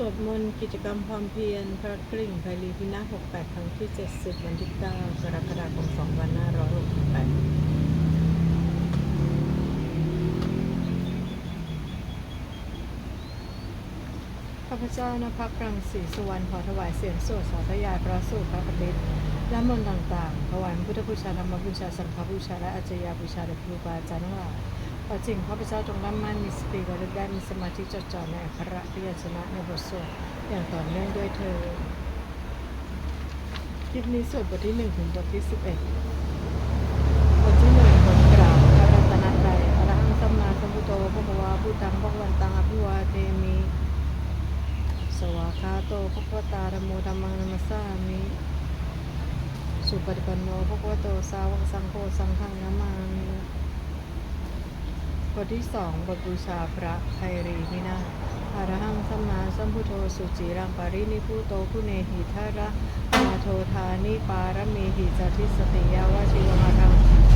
สวดมนต์กิจกรรมความเพียรพระกริ่งไพรีพินาศ68 ครั้งที่ 70 วันที่ 9 กรกฎาคม 2568ข้าพเจ้านภักรังสีสุวรรณขอถวายเสียงสวดสาธยายพระสูตรพระปฏิษฐ์และมนต์ต่างๆ ถวายพุทธบูชาธรรมบูชาสังฆบูชาและอาจยบูชาแด่ครูบาอาจารย์ทั้งหลาย ขอจริงข้าพเจ้าจงร่ำมั่นมีสติระลึกได้มีสมาธิจดจ่อในอักขระพยัญชนะในบทสวดอย่างต่อเนื่องด้วยเธอคลิปนี้สวดบทที่1ถึงบทที่11บเอ็ดบทที่หนึ่งบทกล่าวพระรัตนตรัยอรหังสัมมาสัมพุทโธพระภวาพุทธังพระวันตังอภิวาเทมิสวากาโตภควตาธรรมโมธรรมังนัมสสามิสุปฏิปันโนภควโตสาวกสังโฆสังฆังนามามิ บทที่สองบทบูชาพระไพรีนินาถอรหังสัมมาสัมพุทโธสุจิรังปารินิพุโตคุเนหิทาระมาโทธานิปารมีหิจติสติยาวชิวมารัง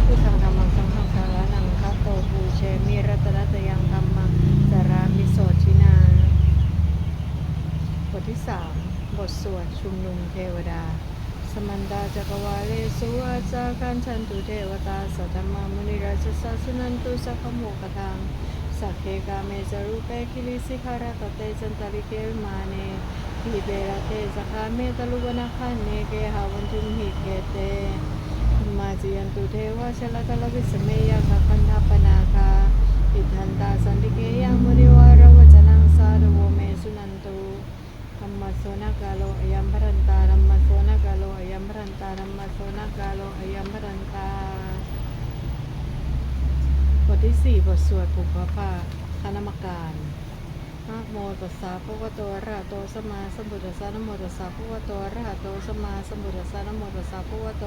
พุทธังธรรมังสังฆังสารนังคัตโตภูเชมิรัตนตยังธรรมังสารามิโสชินา บทที่ 3 บทสวดชุมนุมเทวดา สมันดาจักวาเลสุอาจาคันชันตุเทวตาสัตมามุนิราชสาสนันตุสัพโมกทังสักเคกาเมจารุเปคิลิสิคารตเตจันตริเกลมาเนหิเบระเตสคาเมตลุวนาคันเนเกหาวันทุมหิเกเตมาจิยันตุเทวะชลตลวิสเมยะคคันธปนาคาอิทันตาสันติเกยังมุนิวารวจนังสาดโวเมสุนันตุ ธรรมโสนกาโลอยัมพรันตาธรรมโสนกาโลอยัมพรันตาธรรมโสนกาโลอยัมพรันตา บ ทที่สี่บทสวดปุพพะคณมการนะโมตัสสะภะคะวะโตอะระหะโตสัมมาสัมพุทธัสสะนะโมตัสสะภะคะวะโตอะระหะโตสัมมาสัมพุทธัสสะนะโมตัสสะภะคะวะโต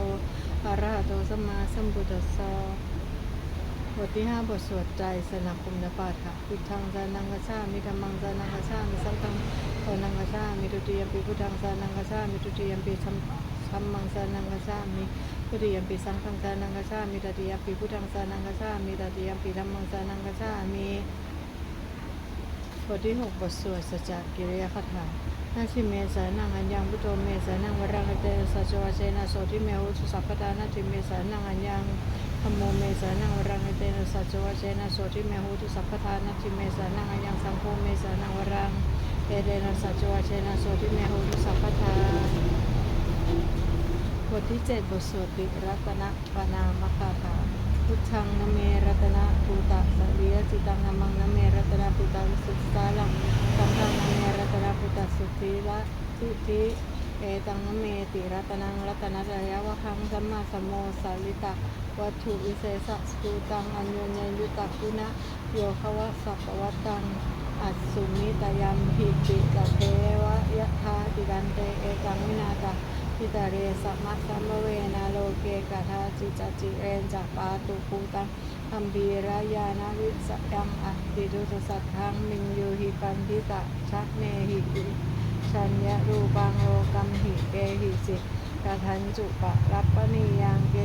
อะระหะโตสัมมาสัมพุทธัสสะบทที่ห้าบทสวดใจสนับคุมนปาฐะพุทธังสานังกัจฉามิธรรมังสานังกัจฉามิสังฆังสานังกัจฉามิทุติยมปีพุทธังสานังกัจฉามิทุติยมปีสัมสัมมังสานังกัจฉามิ ทุติยมปีสังฆังสานังกัจฉามิตติยมปีพุทธังสานังกัจฉามิตติยมปีธรรมังสานังกัจฉามิบทที่หกบทสวดสัจจกิริยคาถานาทิเมสานังอัญญังพุทโธเมสานังวรังเตสัจวะเชนะโสทิเมหุสุสัพพทานาทิเมสานังอัญญังธรรมโมเมสานังวรังเตนสัจวะเชนะโสทิเมหุตุสัพพทานัตถิเมสานังอายังสังโฆเมสานังวรังเอเดนสัจวะเชนะโสทิเมหุตุสัพพทา บทที่เจ็ดบทสวดติรัตนะปนามคาถาพุทธังนเมรัตนะภูตะสะเลียจิตังนมังนเมรัตนะภูตะสุทธาลังสังฆังนเมรัตนะภูตะสุทธิละทิทิเอตังนเมติรัตนังรัตนะจายาวะคังสัมมาสัมโมสาลิตะวัตถุวิเศษสกูตังอัญญญยุตะกุณะโยคะวะสัพวัตตังอัสสุมิตยัมหิติตะเทวะยะธาติกันเตเอกังวินาตา ทิตาเรสัมมัสสัมเวนะโลเกกาธาจิจจิเรนจักปาตุปูตังอัมบีรายานาวิสยังอัติดุสสัทธังมิงยูหิปันทิตะชักเนหิชัญญะรูปังโลกัมหิเกหิสิกะทันจุปะรัปปณียังเก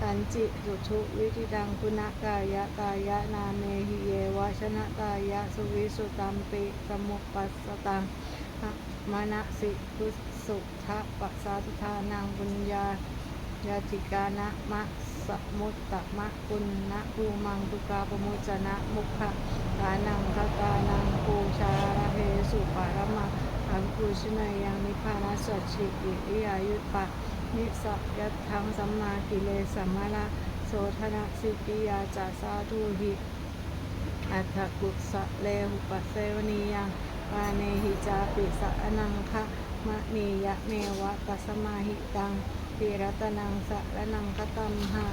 ตันจิสุชุวิธิดังคุณกายะกายะนาเมหิเยวะชนะกายะสุวิสุตัมปิสมุปัสสตังมณสิกุส สุทะปัสสาทุทานังบุญญายาติกานะมะสมุตตะมะกุณนะภูมังตุกาปมุจนะมุขะกานังทกานังปูชาระเพสุปารมะอังคุชินายังนิพพานัสสชิอิริยายุตปะนิสยัตทังสัมมากิเลสัมมาละโสธนะสิกิยาจาสาธุหิอัตถกุสะเลหุปสเสวนียังวาเนหิจาปิสะอนังคะ มะเนยะเมวะตัสมาหิตังปิรัตนังสะระนังคตัมหะ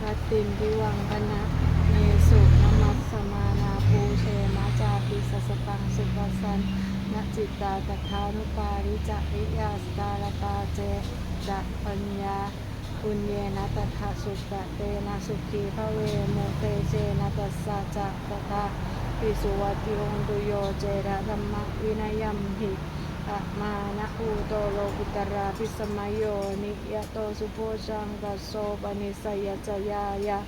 ทัตตินทิวังคณะเนสุนมัสสมานาภูเชมาจาปิสสตังสุปสันนจิตตาตถานุปาริจริยาสตาลตาเจจะปัญญาปุญเยนะตถาสุตะเตนะสุขีพระเวโมเตเจนะตัสสะจะตถาปิสุวัติโหนตุโยเจระธรรมวินัยมหิ อะมานะอูโตโลกุตราพิสมัยโยนิยะโตสุโพชังกัสโสปนิสยจยายะ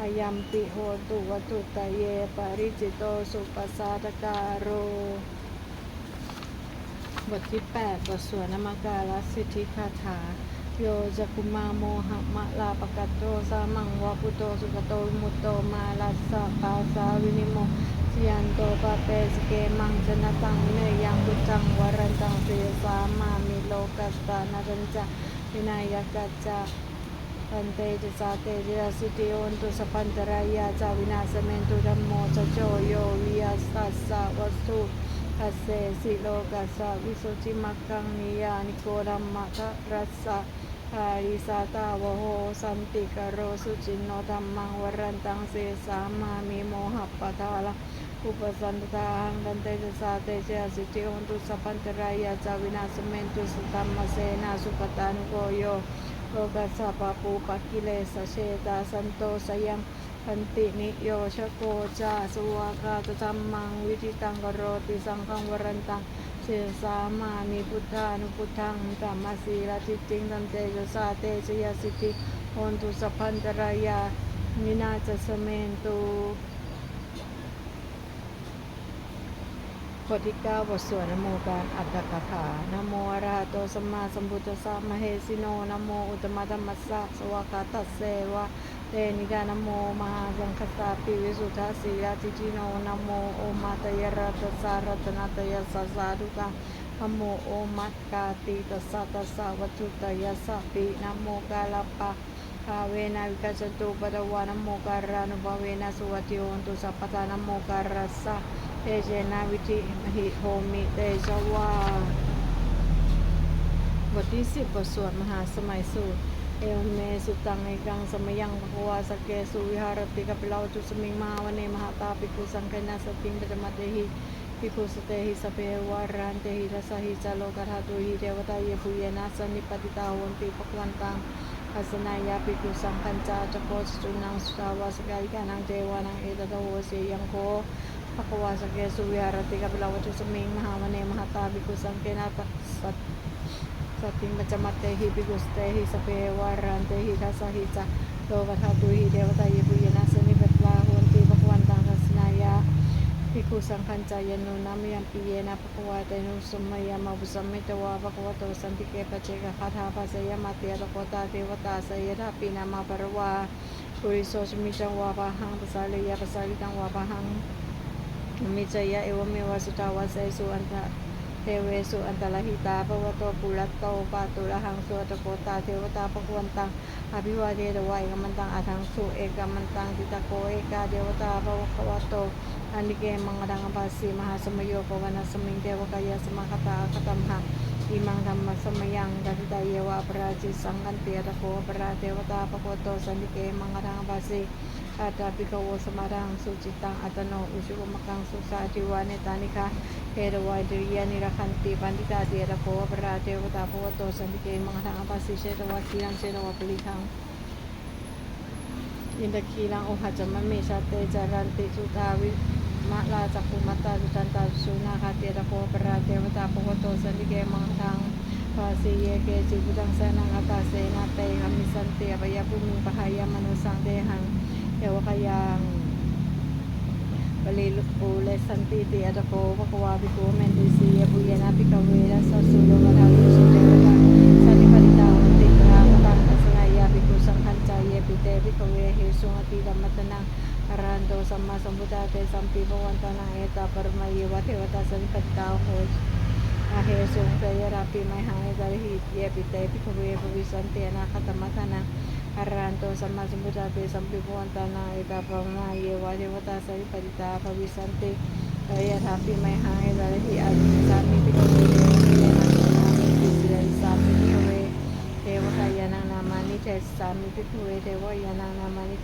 อายัมปิโหตุวัตุตะเยปริจิโตสุปสาตการโร บทที่ 8 บทสวดนมการสิทธิคาถา โยจะกุมาโมหะมะลาปะกัตโตสามังวาปุโตสุกโตมุตโตมาลัสสะปาสาวินิโม ยันโตปะเปสเกมังชนะตังเนยังกุจังวรันตังเสสามามิโลกัสตานารัญจาวินายกัจจาปันเตจะสาเตจะสุติโอนตุสปันตรายาจาวินาสเมนตุธัมโมจโจโยวิยัสตัสสะวัสตุทัสเสสิโลกัสสะวิสุจิมักกังนิยานิโกรัมมะทะรัสสะอาริสาตาวโหสันติกโรสุจินโนธัมมังวรันตังเสสามามิโมหปปะทาลา อุปสันตาหังดันเตจะสาเตจะสุติอนตุสปันตรายาจาวินาสเมนตุสตัมมะเสนาสุปตานุโกโยโลกัสสะปะปูปักิเลสเชตาสันโตสยังพันตินิโยชโกจาสุวากาตจัมมังวิจิตังกโรติสังฆังวรันตังเสสามามิพุทธานุพุทธังตัมมาสีลทิจิงตันเตจสาเตชยสิทธิโอนตุสัพพันตรายามินาจสเมนตุ บทที่9บทสวดนโมการอัตถกถานโมอรหโตสัมมาสัมพุทธัสสะมะเหสิโนนโมอุตมะธัมมัสสะสวากาตัสเสวะเตนิกานโมมหาสังคสาปิวิสุทธาสีลาติจิโนนโมโอมาตยรัตสารัตนาตยสัสสาธุกังนโมโอมัตกาติตัสสะตัสสะวัตถุตยสัพปินโมกาลปะภาเวนะวิกัสสตุปะตวานโมการานุภาเวนะสุวัติโอนตุสัพพานโมการัสสะ เตเจนะวิธิมหิโหมิเตชวาบทที่สิบบทสวดมหาสมัยสูตร เอวเมสุตังเอกังสมยังภควาสเกสุวิหารติกปิลาวจุสมิงมาวเนมหาตาปิกุสังคนาสติงปจมัตเตหิปิกุสเตหิสเปวารันเตหิรสหิจโลกธาตุหิเทวตาเยปุเยนะสนิปติตาหวนติปกวันตังอาสนายาปิกุสังคัญจาจโกสุนังสุตาวาสกายิกานังเทวานังเอตตะโวเสยังโค ภควาสกเกสุวิหารติกปิลาวจุสมิงมหาวเนมหาตาปิกุสังเคนาสัต Sating macamatehi bigustehi มิจยะเอวเมวสุตาวาเสสุอันตะเทเวสุอันตะรหิตาปวโตปุรัตโตปาตุระหังสุตโกตาเทวตาปะควนตังอภิวาเทตวัยกมันตังอาทังสุเอกมันตังติตะโกเอกาเทวตาปวโตอันดิเกมังดังอภัสสีมหาสมโยปวนาสมิงเทวกายสมคตาคตัมหัง imang nama semayang dari daya wa beraji sangkan tiada ku berada wata apa koto sandi ke mengarang basi ada bikawo semarang suci tang atano usuk makang susah diwane tanika hero wa diriya nirakan ti pandita tiada ku berada wata sero wa kilang sero wa pelikang Indah kilang oh กปราเทวตาปะโกโตสันนิเกมังดังอภาสีอาตาปิกโวสมารังสุจิตังอัตโนอุชุกมกังสุสาจิวาเนตานิกาเทระวายดุริยานิรคันติปันติตาเดียระโพปราเทวตาโพวโตสันติเกมั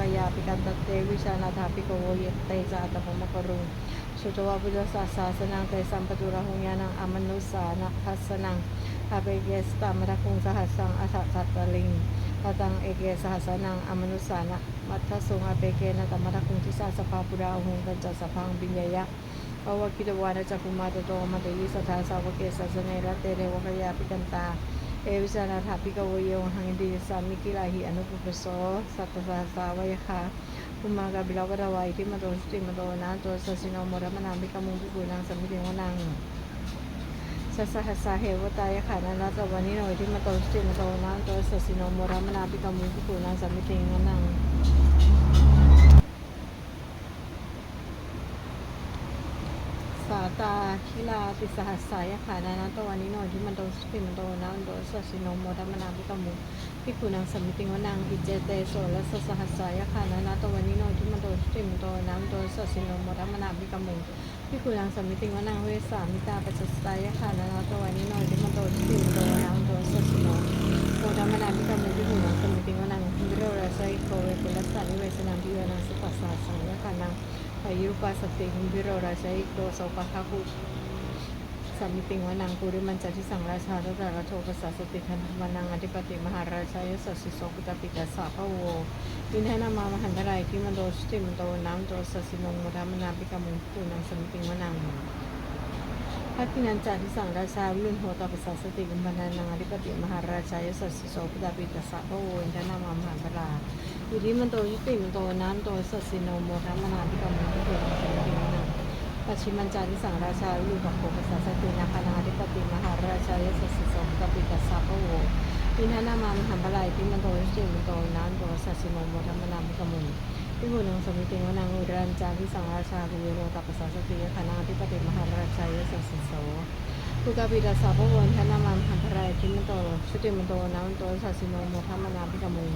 กยาปิกันตเตวิชานาถาปิโกโวเยเตจาตปมะกรุงสุตวาพุทธศาสาสนังเตสัมปตุระหงยานังอมนุสานะทัสนังอาเปเกสตามทัคุงสหัสสังอาสาสัตตลิงตาตังเอเกสหัสนังอมนุสานะมัทธสุงอาเปเกนะตามทัคุงทิสาสภาปุราหุงกันจจสพังปิญญยะภวกิตวานะจักุมาตโตมาเตยิสัทธาสาวกเกสัสเนระเตเรวกยาปิกันตา เอวิสานาถาปิกโวโยหังดีสามิกิลาหิอนุปุปโสสัตตสาสาวยคาภุมากาบิลาวราวายที่มาโตสติมาโตนะโตสัสินโมรมนามิกามุงพิกุนังสมิติวนังสัสหัสาเหวตายขานานาตวันนี้หน่อยที่มาโตสติมาโตนะโตสัสินโมรมนาปิกามุงพิกุนังสมิติงนัง สาตาคิลาปิสหัสสายขานานาตวันนี้หน่อยที่มันโดนสปิมาโดนนะโตสัสิโนโมรมนาพิกามุพิคุนางสมิติงวนางอิเจเตโสและสสหัสสายขานานาตวันนี้หน่อยที่มันโดนสปิมาโดนนะโตสัสิโนโมรมนาพิกามุพี่คุณนางสมิติงว่านางเวสามิตาปัจจสตายะค่ะนานาตัววันนี้หน่อยที่มันโตที่ติมโดนาง ยุปาสติวิโรราชัยโกโสปะคาคุสามิติงว่านางปุริมันจันทิสังราชาตุตระโทปัสสาสติทันธมานังอธิปติมหาราชายสัสสิโสกุตปิกาสาพะโววินทนามามหันตรายที่มันโดสติมันโตน้ำโตสัสสินงมุทามนาปิกามุงปูนังสมิติงวานังพระกินันจาทิสังราชาวิรุณโหตปัสสาสติกุมพนันนังอธิปติมหาราชายสัสสิโสพุทธปิตาสะพะโววินทนามามหันตราย อยู่ที่มันโตยุติมันโตน้ำโตสัสสินงมุทามนาปิกามุงปูนังสมิติงวนังปัจฉิมัญจาทิสังราชาวิรุณโหตปัสสาสตินาคานาธิปติมหาราชายสัสสิโสพุทธปิตาสะพะโววินานามาหันบลายที่มันโตสิมันโตน้ำโตสัสินโมโมธรรมนามกมุนที่บุญงสมิติวนังอุรันจาที่สังราชาคุเวโรตัปสาสติยคณาธิปติมหาราชายสัสสิโสทุกาปิดาสาวพวนทนามาหันบลายที่มันโตชุติมันโตน้ำโตสัสินโมโมธรรมนามกมุ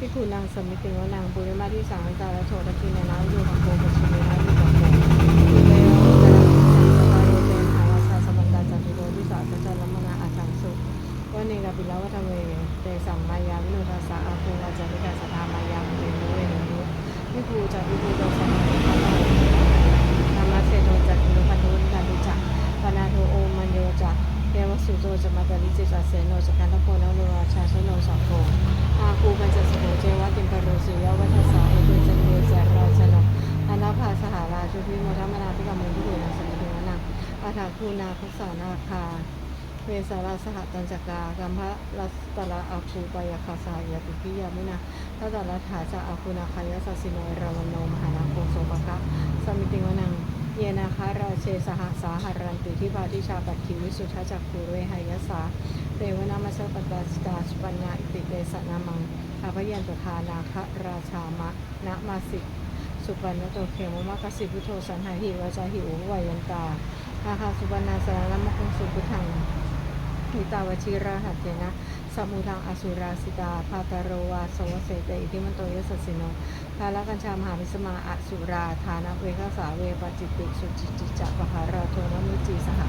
นที่คุณนางสมิติวนางปุริมาที่สังตาลโทตะกินนาอยู่ของโกปัสสุเวนะอยู่ของโกอุเบโรตระสังตาโรเตนหาวาสาสมันตาจันติโรที่สาสจัลมนาอาจังสุ วันนี้กับปิลาวัฒเวเตสัมมายาวิโนทัสสะอาภูวาจาริกาสถามายามุเรนุเวนุวิภูจักวิภูโตสัมมาสัมพุทธนามาเสโตจักกิโลพันธุนิการุจักปนาโทโอมันโยจักเทวสุโตจะมาตลิจิจัสเสโนจักันทโพนโลราชาชโนสังโฆอาภูปัญจสโหเจวะติมปโรสุยวัฏสาเอเตจันเดจาราชนอนาภาสหาราชุพิโมทัมนาภิกรรมุทุเรนัสมิติวนังอาถาคูนาคุสานาคา เว สาราสหตัญจกากัมพะรัสตระอาคูปายาคาสายาติพิยามุนาทัตระถาจะอาคูนาคายาสัสิโนรามโนมหานาโคโสปะคะสมิติวนังเยนาคาราเชสหสาหารันติทิพาทิชาปัตถิวิสุทธจักขูเวหายสาเตวนามัสสะปตตาสตาสปัญญาอิติเตสนามังอาพยันตทานาคราชามะนะมาสิสุปันนโตเขมมะกสิพุโธสันหาหิวาจาหิววายันตาอาคาสุปนาสารมะคงสุพุทัง หิตาวชิราหัตเถนะสมุทังอสุราสิตาพาตาโรวาสวเสเตอิทิมันโตยสสสิโนภาลกัญชามหาวิสมาอสุราธานะเวคสาเวปจิตติสุจิจิจักปหาราโทนมุจีสห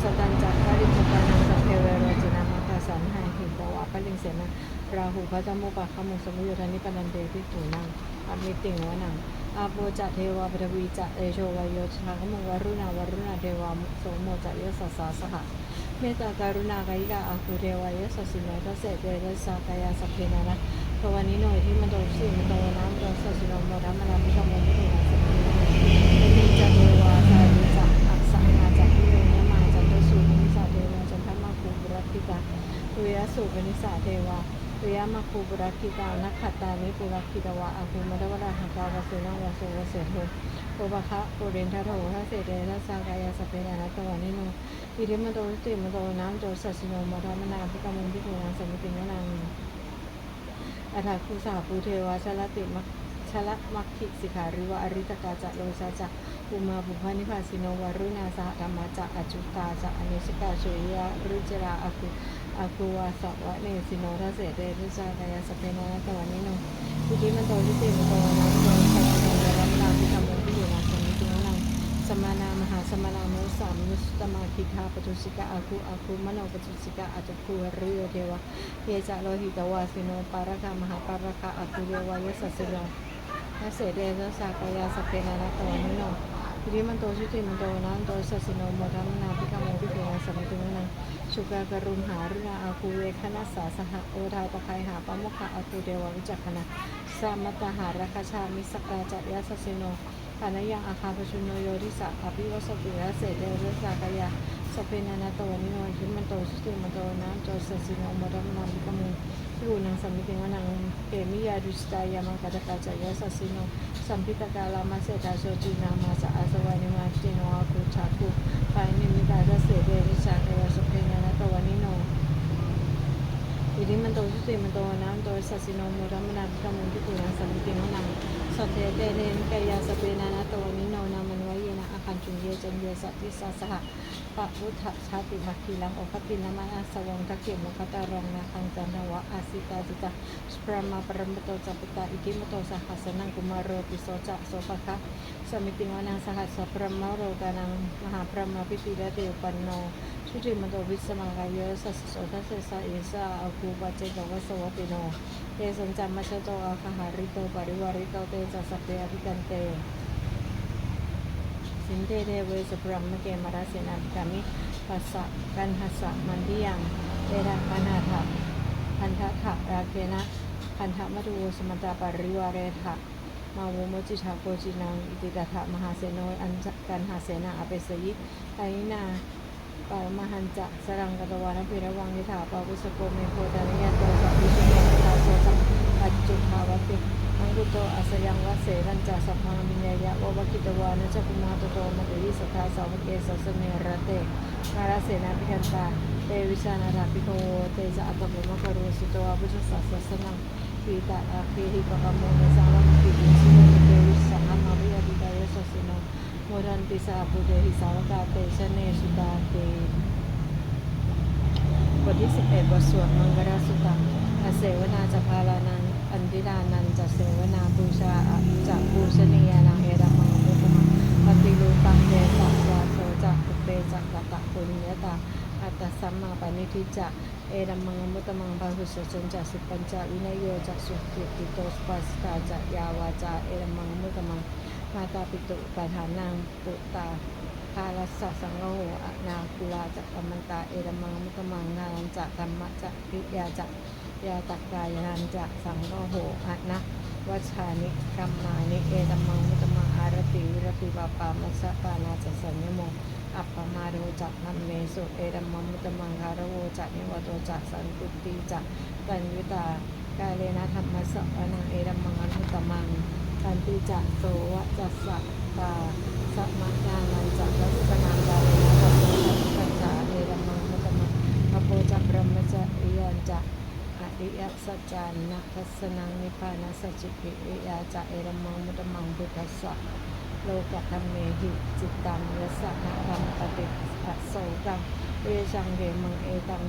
สตันจักคาริมุตานังสัพเพเวโรจินามัคคาสันหาหิตวะปะลิงเสนะราหูพัจมุปะขมุสมุโยธานิปนันเตพิตูนังอมิติงวนังอาโปจะเทวาปฐวีจะเอโชวายโยชากมุวรุณาวรุณาเทวามุโสโมจะยสสสาสหะ เมตตากรุณากายิกาอาคุเทวายสสิโนทัสเสเตทัสสากายาสัพเพนานะภวันนี้หน่อยที่มันโดนสิ่งมันโดนน้ำโดนสัสิโนโมรัมนามิกามมิโนสัพเพนาเอมิจัเทวาสาริจักอักษนาจักพิเรนมาจันทสุนิสาเทวาจันทมาคูบุรัติกาตุยสุปนิสาเทวาตุยมาคูบุรัติกานักขัตตานิปุรักิตวะอาคุมะดวราหักาวสุนังวสุวเสโทโกบะคะโกเรนทะโททัสเสเตทัสสากายาสัพเพนานะภวันนี้หน่ อยอิริมโตสติมโตน้ำโตสัสสิโนมธรรมนาภิกรมุงพิโกนังสมิติงวนังอัฏฐคุสาภูเทวาชลติมัคชละมัคคิสิขาริวะอริตกาจะโลชาจะอุมาบุพานิพาสิโนวารุณาสหธรรมจะอจุตาจะอเนชิกาชุยะรุจราอาคุอาคุวาสวะเนสิโนทัสเสเตรุจากายาสเปนาตะวันนี้โนอิริมโตสติมโตน้ำโต มานามหาสมานามุสามุสตมาคิคาปตุสิกาอาคุอาคุมโนปตุสิกาอาจคูริโยเทวะเยจะโลหิตวาสิโนปารคามหาปารคาอาคุเรวายสัสสิโนทัสเสเดนสากายาสเปนานะตวานิโนอิริมันโตชุติมันโตนะมันโตสัสสิโนโมทัมนาพิกาโมพิเกนะสัมมิติมุนังชุกากรุณหารุณาอาคูเวคณะสาสหโอทายปะไคหาปะมุขะอาคูเดวะวิจักขณะสามัตตหาราคชามิสกาจัตยาสัสสิโน ปานยังอาคาปชุนโนโยริสะอภิวสติระเสเดรสากายาสเปนานาโตนิโนหิมันโตชุติมันโตนะโตสัสสิโนโมทัมนาพิกาโมรูนังสัมมิติมุนังเกมิยาดุสตายามังกัตกาจัยาสัสสิโนสัมพิตกาลามาเสตาโชตินามาสะอาสวานิมาติโนอาคุชาคุปายนิมิตาสเสเดนิชาเอวสุเพญานะตวานิโนอิริมันโตสุติมันโตนะโตสัสสิโนโมรัมนาภิกมุนทิปุนังสัมมิติมนัง สัทเทเตเรนกายาสเปนานะตวานิโนนามันวายนะอาคันจุงเยจันเยสัตติสาสหะปะพุทธชาติมัคคีลังโอคตินามาอาสวังทักเกมคตารองนาคังจันทวะอาสิตาจิตาสพรมาปรมโตจัปตาอิกิมโตสหัสนังกุมารโรติโสจะโสภคะสมิติวานังสหัสสพรหมโรกานังมหาพรหมพิติระเดวปันโนชุติมโตวิสมังกายโยสัสสโสทัสสสะเอสะอาคูปัจเจกวะสวัติโน เตสัญจามัชโตอาคหาริโตปริวาริโตเตจัสสเปอภิกันเตสินเตเทเวสพรหมเกมาราเสนาภิกามิปัสสะกันหัสสะมันดิยังเตระปนาถะพันธะถะราเคนะพันธะมัตุโวสมตาปริวาเรถะมาโวโมจิชาโกจินังอิติตถะมหาเสโนอันจกันหาเสนาอเปสยิไทนาปารมหันจะสรังกตวานพิระวังนิถาปาวุสโกเมโคตานิยโตสัพพิสุโยตาโสสัมปัจจุภาวติมังกุโตอัสยังวะเสรัญจาสัพพังมิญญายะวะวะกิตวานะจักุมาตโตมะเตวิสัทธาสาวกเกสสเมระเตมาราเสนาภิคันตาเตวิชานาราภิโกเตจะอัตตะมะกโรสุโตอภิสัสสะสนังปีตาอาคีหิปะกะโมเนสังวังปิติสิโนเตวิสังมาวิยติตายสสสิโนโมรันติสาปุเดหิสาวกาเตชะเนสุตาเตบทที่11บทสวดมังกรสุตัง อเสวนาจะพาลานังอันติดานันจะเสวนาบูชาจะบูชนียานังเอรัมมังมุตมังปฏิรูปังเตสัสวาโสจะอุเปจักกะตะปุญญาตาอัตสัมมาปณิทิจะเอรัมมังมุตมังบาหุสจันจะสิปัญจวินยโยจะสุขิติโตสปัสตาจะยาวาจาเอรัมมังมุตมังมาตาปิตุปะฐานังปุตตาคาลัสสังโฆอะนาคุลาจักกัมมันตาเอรมังมุตมังนานันจะธรรมะจะพิยาจะ ยาตักกายนันจะสังโฆโหอะนะวัชานิกัมมานิเอรมังมุตมังอารติวิรติบาปามัสสะปานาจะสัญญโมอัปปมาโรจักนัมเมสุเอรมังมุตมังคารโวจักนิวโตจักสันตุติจักตัญยุตากาเลนะธรรมะสะอนังเอรมังอนุตมังสันติจะโสวะจัสสะตาสัมมาญาณันจะลักษณะกาเลนะตัสสะปัญจาเอรัมมังมุตตมังพระโพจักรมจะเอียนจะอริย สัจจานะทัสสนังนิพพานัสจิปิวิยาจะเอรมังมุตตมังพุทัสสะโลกธรรมเมหิจิตตังยสสะนะธรรมปฏิปัสโสตังเวชังเกมังเอตัง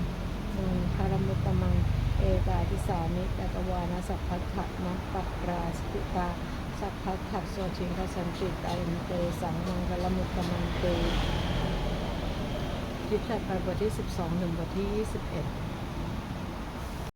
มังคารมุตตมังเอกาทิสามิตตวานะสัพพัทธะนะปัปราสติตาสัพพัทธะโสชิงคสันติตาอินเตสังมังกลมุตตมันเตคลิปถัดไปบทที่ 12ถึงบทที่ 21